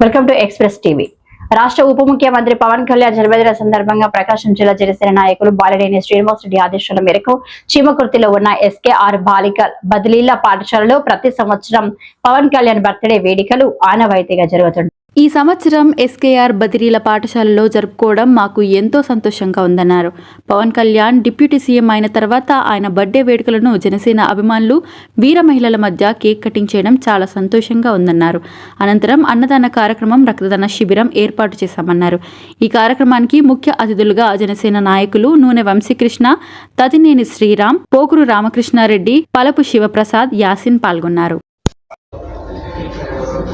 Welcome to express TV. రాష్ట్ర ఉప ముఖ్యమంత్రి పవన్ కళ్యాణ్ జన్మదిన సందర్భంగా ప్రకాశం జిల్లా జనసేన నాయకులు బాలినేని శ్రీనివాసరెడ్డి ఆదేశాల మేరకు చీమకుర్తిలో ఉన్న ఎస్కేఆర్ బాలిక బదిలీల పాఠశాలలో ప్రతి సంవత్సరం పవన్ కళ్యాణ్ బర్త్డే వేడుకలు ఆనవాయితీగా జరుగుతుంది ఈ సంవత్సరం ఎస్కేఆర్ బదిరీల పాఠశాలలో జరుపుకోవడం మాకు ఎంతో సంతోషంగా ఉందన్నారు. పవన్ కళ్యాణ్ డిప్యూటీ సీఎం అయిన తర్వాత ఆయన బర్త్డే వేడుకలను జనసేన అభిమానులు వీర మహిళల మధ్య కేక్ కటింగ్ చేయడం చాలా సంతోషంగా ఉందన్నారు. అనంతరం అన్నదాన కార్యక్రమం రక్తదాన శిబిరం ఏర్పాటు చేశామన్నారు. ఈ కార్యక్రమానికి ముఖ్య అతిథులుగా జనసేన నాయకులు నూనె వంశీకృష్ణ తదినేని శ్రీరామ్ పోకురు రామకృష్ణారెడ్డి పలపు శివప్రసాద్ యాసిన్ పాల్గొన్నారు.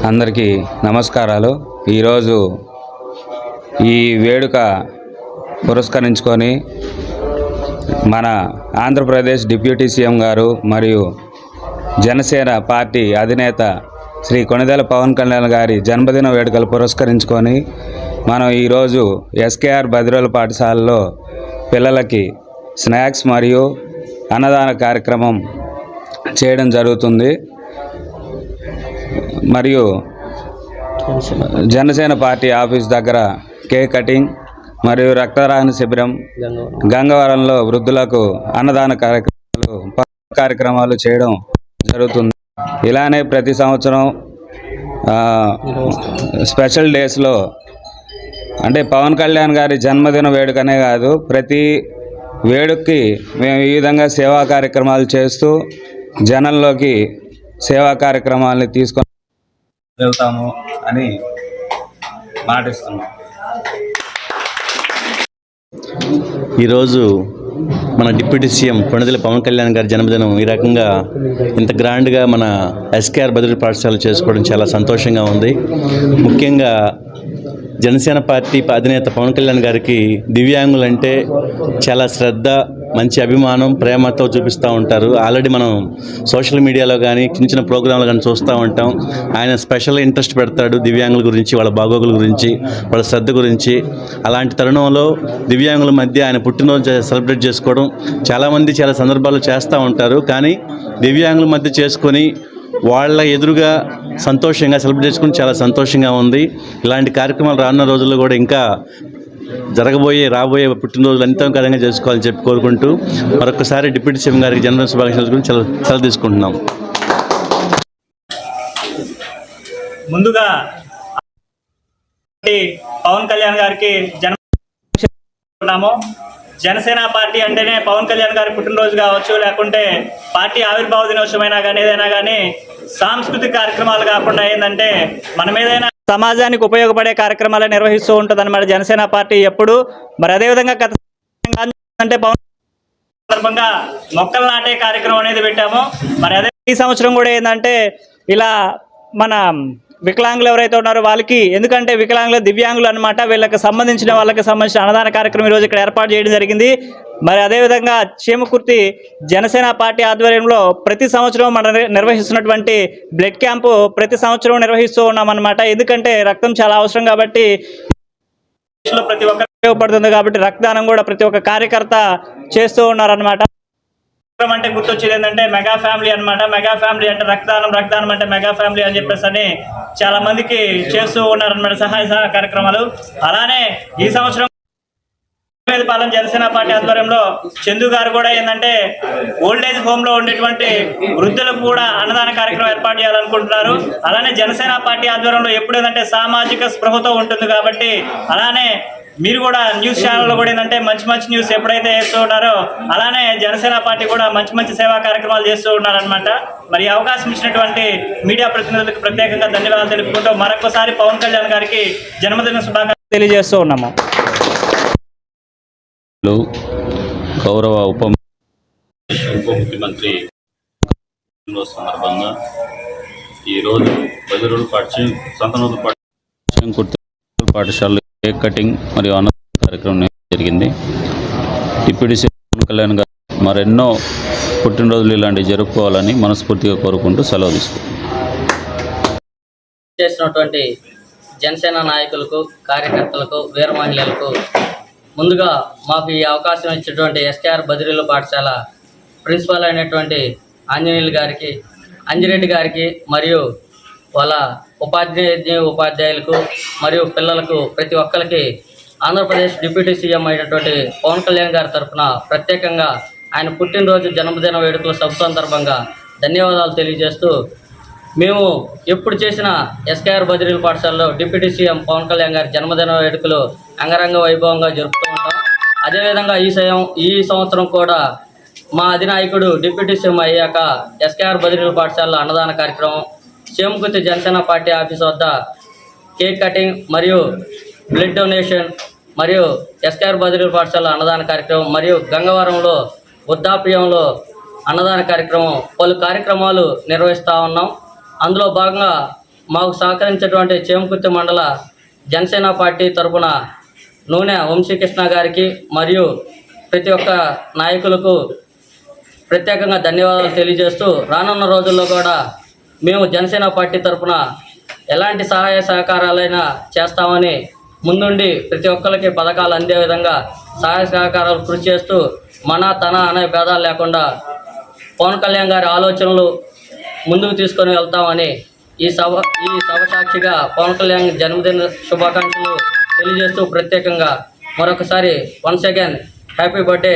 అందరికీ నమస్కారాలు. ఈరోజు ఈ వేడుక పురస్కరించుకొని మన ఆంధ్రప్రదేశ్ డిప్యూటీ సీఎం గారు మరియు జనసేన పార్టీ అధినేత శ్రీ కొణిదెల పవన్ కళ్యాణ్ గారి జన్మదిన వేడుకలు పురస్కరించుకొని మనం ఈరోజు ఎస్కేఆర్ బదిరోల పాఠశాలలో పిల్లలకి స్నాక్స్ మరియు అన్నదాన కార్యక్రమం చేయడం జరుగుతుంది. మరియు జనసేన పార్టీ ఆఫీస్ దగ్గర కేక్ కటింగ్ మరియు రక్తదాన శిబిరం గంగవరంలో వృద్ధులకు అన్నదాన కార్యక్రమాలు ప- కార్యక్రమాలు చేయడం జరుగుతుంది. ఇలానే ప్రతి సంవత్సరం స్పెషల్ డేస్లో అంటే పవన్ కళ్యాణ్ గారి జన్మదిన వేడుకనే కాదు ప్రతి వేడుకకి మేము ఈ విధంగా సేవా కార్యక్రమాలు చేస్తూ జనంలోకి సేవా కార్యక్రమాలని తీసుకొని వెళ్తాము అని మాటిస్తున్నాం. ఈరోజు మన డిప్యూటీ సీఎం కొణిదెల పవన్ కళ్యాణ్ గారి జన్మదినం ఈ రకంగా ఇంత గ్రాండ్గా మన ఎస్కేఆర్ బదిలీ పాఠశాల చేసుకోవడం చాలా సంతోషంగా ఉంది. ముఖ్యంగా జనసేన పార్టీ అధినేత పవన్ కళ్యాణ్ గారికి దివ్యాంగులంటే చాలా శ్రద్ధ మంచి అభిమానం ప్రేమతో చూపిస్తూ ఉంటారు. ఆల్రెడీ మనం సోషల్ మీడియాలో కానీ చిన్న చిన్న ప్రోగ్రాంలు కానీ చూస్తూ ఉంటాం. ఆయన స్పెషల్ ఇంట్రెస్ట్ పెడతాడు దివ్యాంగుల గురించి వాళ్ళ బాగోగుల గురించి వాళ్ళ శ్రద్ధ గురించి. అలాంటి తరుణంలో దివ్యాంగుల మధ్య ఆయన పుట్టినరోజు సెలబ్రేట్ చేసుకోవడం చాలామంది చాలా సందర్భాల్లో చేస్తూ ఉంటారు. కానీ దివ్యాంగుల మధ్య చేసుకొని వాళ్ళ ఎదురుగా సంతోషంగా సెలబ్రేట్ చేసుకుని చాలా సంతోషంగా ఉంది. ఇలాంటి కార్యక్రమాలు రానున్న రోజుల్లో కూడా ఇంకా జరగబోయే రాబోయే పుట్టినరోజులు ఎంతో ఘనంగా చేసుకోవాలని చెప్పి కోరుకుంటూ మరొకసారి డిప్యూటీ సీఎం గారికి జన్మదిన శుభాకాంక్షలు గురించి సెలవు తీసుకుంటున్నాం. ముందుగా పవన్ కళ్యాణ్ గారికి జన్మ జనసేన పార్టీ అంటేనే పవన్ కళ్యాణ్ గారి పుట్టినరోజు కావచ్చు లేకుంటే పార్టీ ఆవిర్భావ దినోత్సవమైనా కానీ ఏదైనా కానీ సాంస్కృతిక కార్యక్రమాలు కాకుండా ఏంటంటే మనం ఏదైనా సమాజానికి ఉపయోగపడే కార్యక్రమాలు నిర్వహిస్తూ ఉంటుంది జనసేన పార్టీ ఎప్పుడు. మరి అదేవిధంగా గత అంటే పవన్ సందర్భంగా మొక్కలు నాటే కార్యక్రమం అనేది పెట్టాము. మరి అదే ఈ సంవత్సరం కూడా ఏంటంటే ఇలా మన వికలాంగులు ఎవరైతే ఉన్నారో వాళ్ళకి ఎందుకంటే వికలాంగులు దివ్యాంగులు అనమాట వీళ్ళకి సంబంధించిన వాళ్ళకి సంబంధించిన అన్నదాన కార్యక్రమం ఈరోజు ఇక్కడ ఏర్పాటు చేయడం జరిగింది. మరి అదేవిధంగా క్షేమకుర్తి జనసేన పార్టీ ఆధ్వర్యంలో ప్రతి సంవత్సరం మనం నిర్వహిస్తున్నటువంటి బ్లడ్ క్యాంపు ప్రతి సంవత్సరం నిర్వహిస్తూ ఉన్నామన్నమాట. ఎందుకంటే రక్తం చాలా అవసరం కాబట్టి ప్రతి ఒక్కరికి ఉపయోగపడుతుంది కాబట్టి రక్తదానం కూడా ప్రతి ఒక్క కార్యకర్త చేస్తూ ఉన్నారనమాట అంటే గుర్తొచ్చేది ఏంటంటే మెగా ఫ్యామిలీ అనమాట మెగా ఫ్యామిలీ అంటే రక్తదానం రక్తదానం అంటే మెగా ఫ్యామిలీ అని చెప్పేసి అని చాలా మందికి చేస్తూ ఉన్నారనమాట సహాయ సహాయ కార్యక్రమాలు. అలానే ఈ సంవత్సరం పాలెం జనసేన పార్టీ ఆధ్వర్యంలో చందు గారు కూడా ఏంటంటే ఓల్డ్ ఏజ్ హోమ్లో ఉండేటువంటి వృద్ధులకు కూడా అన్నదాన కార్యక్రమం ఏర్పాటు చేయాలనుకుంటున్నారు. అలానే జనసేన పార్టీ ఆధ్వర్యంలో ఎప్పుడు ఏంటంటే సామాజిక స్పృహతో ఉంటుంది కాబట్టి అలానే మీరు కూడా న్యూస్ ఛానల్లో కూడా ఏంటంటే మంచి మంచి న్యూస్ ఎప్పుడైతే వేస్తూ ఉన్నారో అలానే జనసేన పార్టీ కూడా మంచి మంచి సేవా కార్యక్రమాలు చేస్తూ ఉన్నారనమాట మరి అవకాశం ఇచ్చినటువంటి మీడియా ప్రతినిధులకు ప్రత్యేకంగా ధన్యవాదాలు తెలుపుకుంటూ మరొకసారి పవన్ కళ్యాణ్ గారికి జన్మదిన శుభాకాంక్షలు తెలియజేస్తూ ఉన్నాము. గౌరవ ఉప ఉప ముఖ్యమంత్రి సందర్భంగా ఈరోజు పాఠశాల సంతనోదు పాఠశాల పాఠశాలలో కేక్ కటింగ్ మరియు అన్న కార్యక్రమం జరిగింది. డిప్యూటీ సీఎం పవన్ కళ్యాణ్ గారు మరెన్నో పుట్టినరోజులు ఇలాంటివి జరుపుకోవాలని మనస్ఫూర్తిగా కోరుకుంటూ సెలవు తీసుకుంటాం చేసినటువంటి జనసేన నాయకులకు కార్యకర్తలకు వీర మహిళలకు ముందుగా మాకు ఈ అవకాశం ఇచ్చినటువంటి ఎస్కేఆర్ బదిరీల పాఠశాల ప్రిన్సిపాల్ అయినటువంటి ఆంజనేయులు గారికి అంజిరెడ్డి గారికి మరియు వాళ్ళ ఉపాధ్యాయ ఉపాధ్యాయులకు మరియు పిల్లలకు ప్రతి ఒక్కరికి ఆంధ్రప్రదేశ్ డిప్యూటీ సీఎం అయినటువంటి పవన్ కళ్యాణ్ గారి తరఫున ప్రత్యేకంగా ఆయన పుట్టినరోజు జన్మదిన వేడుకల సభ సందర్భంగా ధన్యవాదాలు తెలియజేస్తూ మేము ఎప్పుడు చేసిన ఎస్కేఆర్ బదిరీల పాఠశాలలో డిప్యూటీ సీఎం పవన్ కళ్యాణ్ గారి జన్మదిన వేడుకలు అంగరంగ వైభవంగా జరుపుతూ ఉంటాం. అదేవిధంగా ఈ సయం ఈ సంవత్సరం కూడా మా అధినాయకుడు డిప్యూటీ సీఎం అయ్యాక ఎస్కేఆర్ బదిరీల పాఠశాలలో అన్నదాన కార్యక్రమం చేమకుర్తి జనసేన పార్టీ ఆఫీస్ వద్ద కేక్ కటింగ్ మరియు బ్లడ్ డొనేషన్ మరియు ఎస్కేఆర్ బదిలీ పాఠశాల అన్నదాన కార్యక్రమం మరియు గంగవరంలో వృద్ధాప్యంలో అన్నదాన కార్యక్రమం పలు కార్యక్రమాలు నిర్వహిస్తూ ఉన్నాం. అందులో భాగంగా మాకు సహకరించినటువంటి చేమకుర్తి మండల జనసేన పార్టీ తరపున నూనె వంశీకృష్ణ గారికి మరియు ప్రతి ఒక్క నాయకులకు ప్రత్యేకంగా ధన్యవాదాలు తెలియజేస్తూ రానున్న రోజుల్లో కూడా మేము జనసేన పార్టీ తరఫున ఎలాంటి సహాయ సహకారాలైనా చేస్తామని ముందుండి ప్రతి ఒక్కరికి పథకాలు అందే విధంగా సహాయ సహకారాలు కృషి చేస్తూ మన తన అనే భేదాలు లేకుండా పవన్ కళ్యాణ్ గారి ఆలోచనలు ముందుకు తీసుకొని వెళ్తామని ఈ సభ ఈ సభ సాక్షిగా పవన్ కళ్యాణ్ జన్మదిన శుభాకాంక్షలు తెలియజేస్తూ ప్రత్యేకంగా మరొకసారి once again happy birthday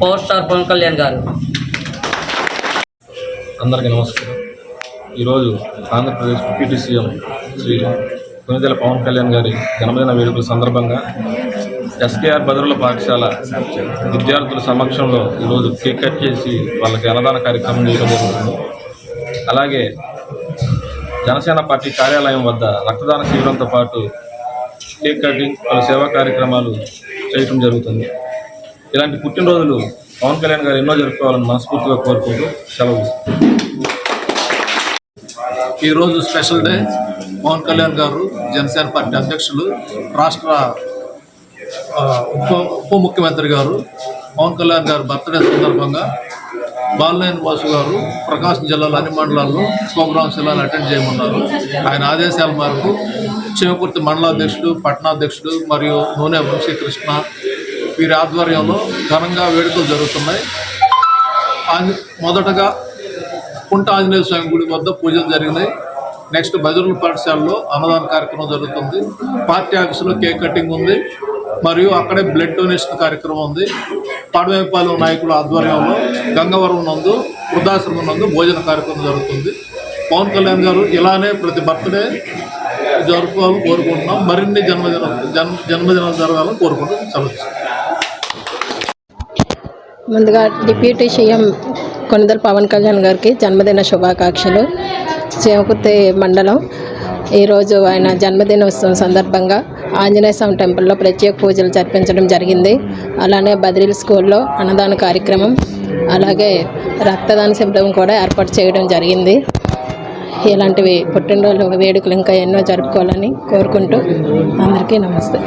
power star Pawan Kalyan గారు. అందరికీ నమస్కారం. ఈరోజు ఆంధ్రప్రదేశ్ డిప్యూటీ సీఎం శ్రీ కొనిదెల పవన్ కళ్యాణ్ గారి జన్మదిన వేడుకల సందర్భంగా ఎస్కేఆర్ బదురుల పాఠశాల విద్యార్థుల సమక్షంలో ఈరోజు కేక్ కట్ చేసి వాళ్ళకి అన్నదాన కార్యక్రమం చేయడం జరుగుతుంది. అలాగే జనసేన పార్టీ కార్యాలయం వద్ద రక్తదాన శిబిరంతో పాటు కేక్ కటింగ్ పలు సేవా కార్యక్రమాలు చేయటం జరుగుతుంది. ఇలాంటి పుట్టినరోజులు పవన్ కళ్యాణ్ గారు ఎన్నో జరుపుకోవాలని మనస్ఫూర్తిగా కోరుకుంటూ సెలవు ఈరోజు స్పెషల్ డే. పవన్ కళ్యాణ్ గారు జనసేన పార్టీ అధ్యక్షులు రాష్ట్ర ఉప ఉప ముఖ్యమంత్రి గారు పవన్ కళ్యాణ్ గారు బర్త్డే సందర్భంగా బాలనేని వాసు గారు ప్రకాశం జిల్లాలో అన్ని మండలాల్లో ప్రోగ్రామ్స్ ఇలా అటెండ్ చేయమన్నారు. ఆయన ఆదేశాల మేరకు చేమకుర్తి మండలాధ్యక్షుడు పట్టణాధ్యక్షుడు మరియు నూనె వంశీకృష్ణ వీరి ఆధ్వర్యంలో ఘనంగా వేడుకలు జరుగుతున్నాయి. మొదటగా కుంట ఆంజనేయ స్వామి గుడి వద్ద పూజలు జరిగినాయి. నెక్స్ట్ బదిరుల పాఠశాలలో అన్నదాన కార్యక్రమం జరుగుతుంది. పార్టీ ఆఫీసులో కేక్ కటింగ్ ఉంది. మరియు అక్కడే బ్లడ్ డొనేషన్ కార్యక్రమం ఉంది. పాడవేపాలెం నాయకుల ఆధ్వర్యంలో గంగవరం నందు వృద్ధాశ్రమం నందు భోజన కార్యక్రమం జరుగుతుంది. పవన్ కళ్యాణ్ గారు ఇలానే ప్రతి బర్త్డే జరుపుకోవాలని కోరుకుంటున్నాం. మరిన్ని జన్మదిన జన్మ జన్మదినాలు జరగాలని కోరుకుంటున్నాం. సెలవు ముందుగా డిప్యూటీ సీఎం కొనిదల పవన్ కళ్యాణ్ గారికి జన్మదిన శుభాకాంక్షలు. చేమకుర్తి మండలం. ఈరోజు ఆయన జన్మదినోత్సవం సందర్భంగా ఆంజనేయ స్వామి టెంపుల్లో ప్రత్యేక పూజలు జరిపించడం జరిగింది. అలానే బద్రీల్ స్కూల్లో అన్నదాన కార్యక్రమం అలాగే రక్తదాన శిబిరం కూడా ఏర్పాటు చేయడం జరిగింది. ఇలాంటివి పుట్టినరోజు వేడుకలు ఇంకా ఎన్నో జరుపుకోవాలని కోరుకుంటూ అందరికీ నమస్తే.